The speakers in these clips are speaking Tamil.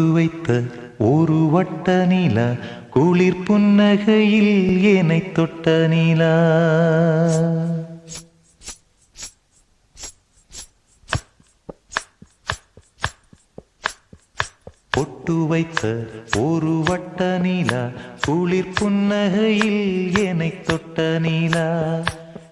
வைத்த ஒரு வட்ட நிலா குளிர் புன்னகையில் என்னை தொட்ட நிலா. பொட்டு வைத்த ஒரு வட்ட நிலா குளிர் புன்னகையில் என்னை தொட்ட நிலா.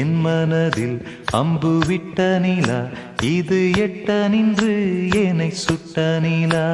என் மனதில் அம்பு விட்ட நிலா இது எட்ட நின்று என்னை சுட்ட நிலா.